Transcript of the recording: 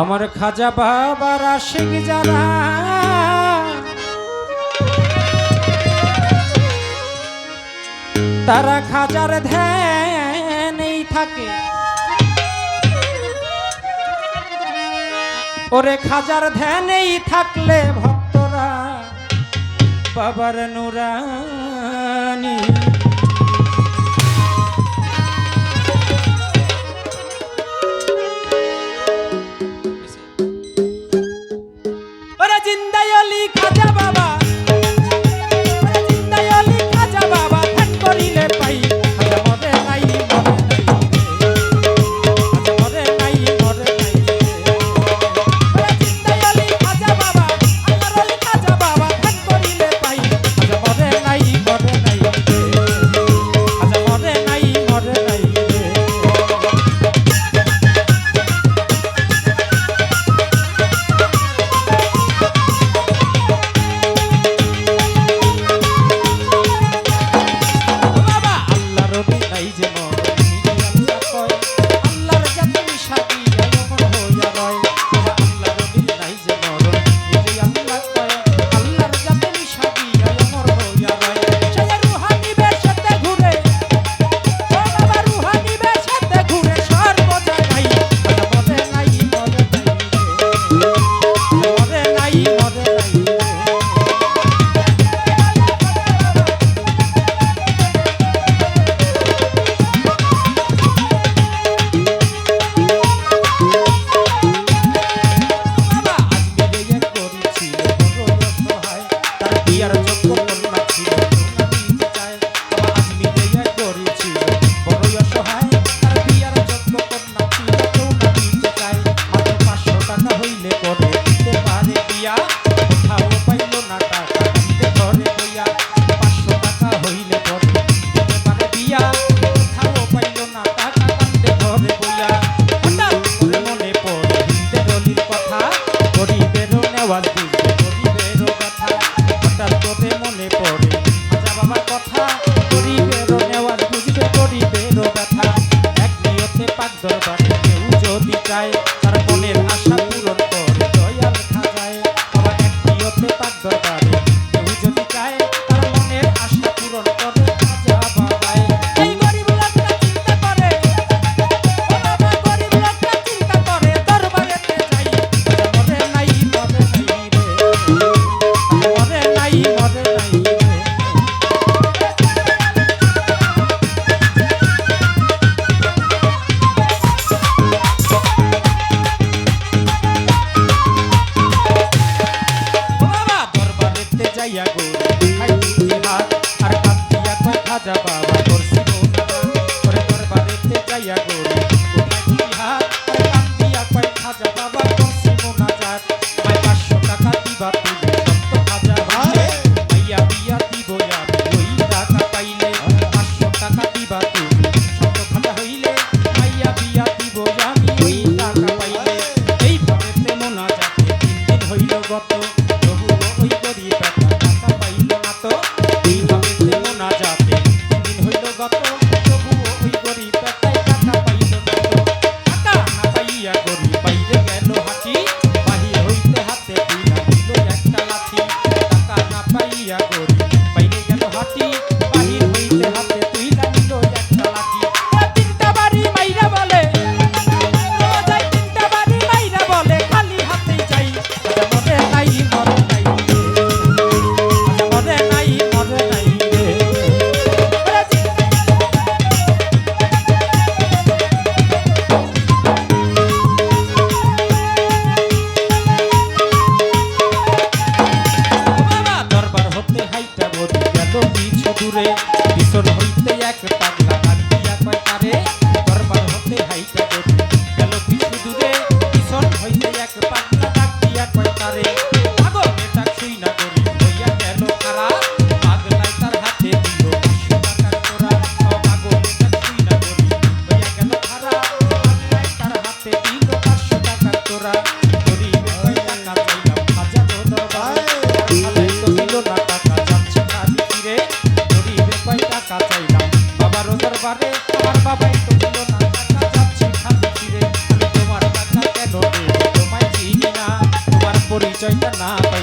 আমার খাজা বাবার আশিক যারা তারা খাজার ধ্যানেই থাকে। ওরে খাজার ধ্যানেই থাকলে ভক্তরা বাবার নুরানি। ಚೈತನ್ಯ